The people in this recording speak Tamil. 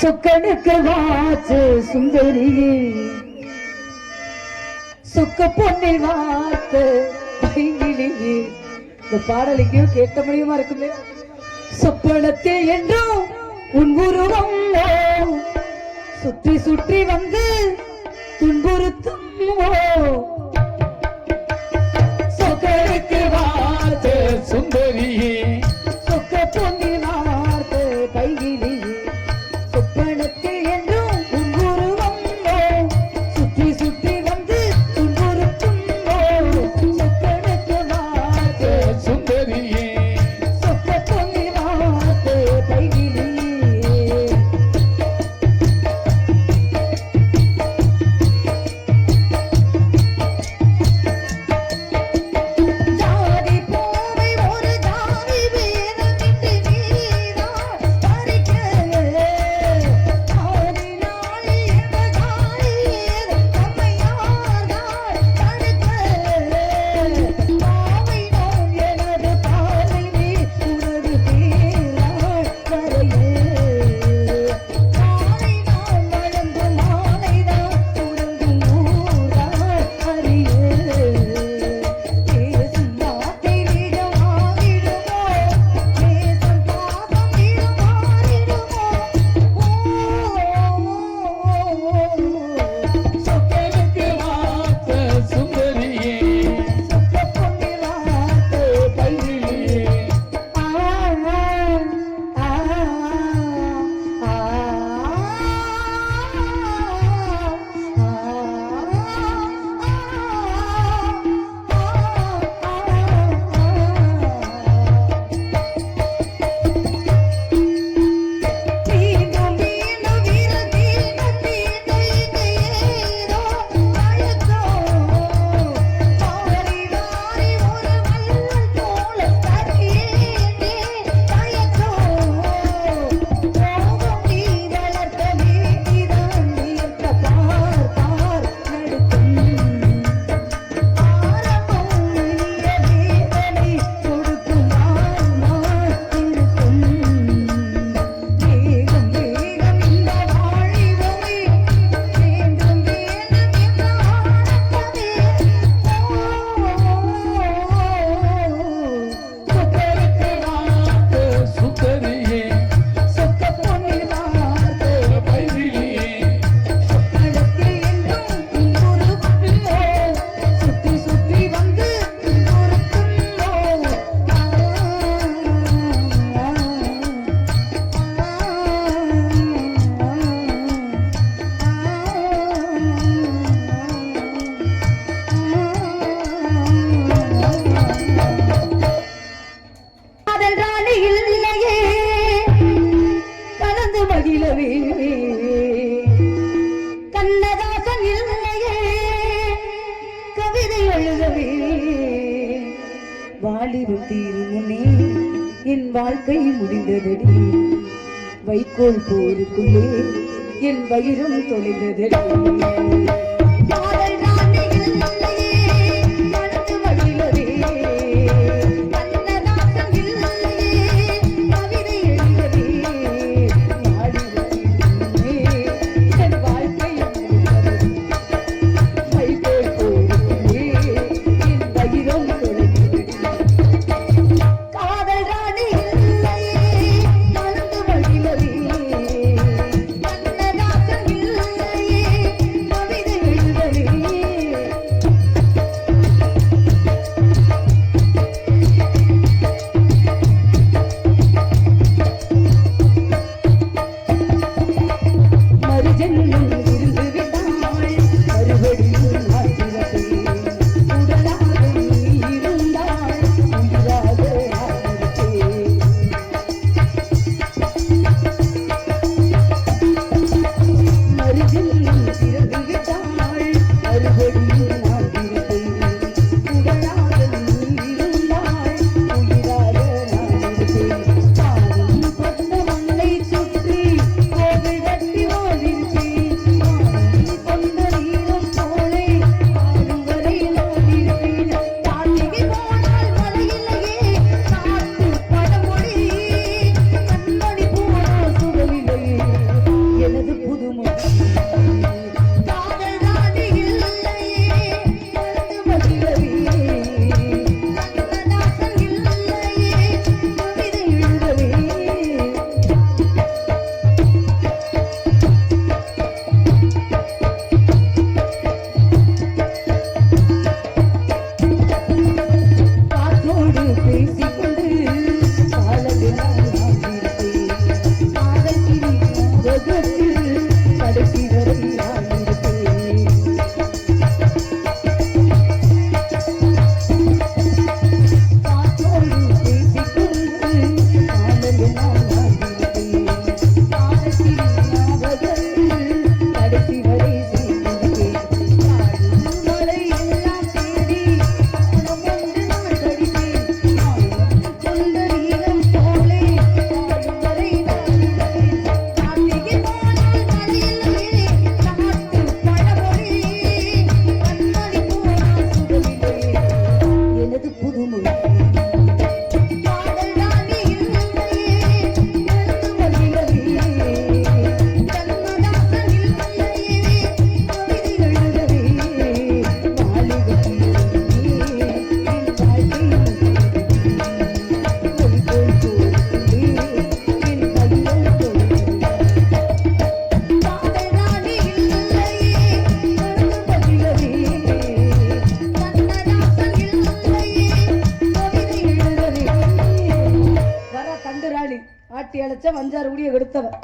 சுக்கனுக்கு வாச்சு சுந்தரி. சுக்க பொண்ணில் வாத்து பைங்கிலியே இந்த பாடல் எங்கேயும் கேட்ட முடியுமா இருக்குமே? சொப்பனத்தே என்றும் உன் உருவம் சுற்றி சுற்றி வந்து துன்புறுத்தும் ஓ நிலவே கண்ணதாசன் இல்லையே கவிதை எழுதவே. வாலிபம் தீருமுனே என் வாழ்க்கை முடிந்ததடி. வைக்கோல் போருக்குள்ளே என் வயிறும் தொலைந்ததடி. ஏழச்ச வஞ்சாறு கூடிய எடுத்தவன்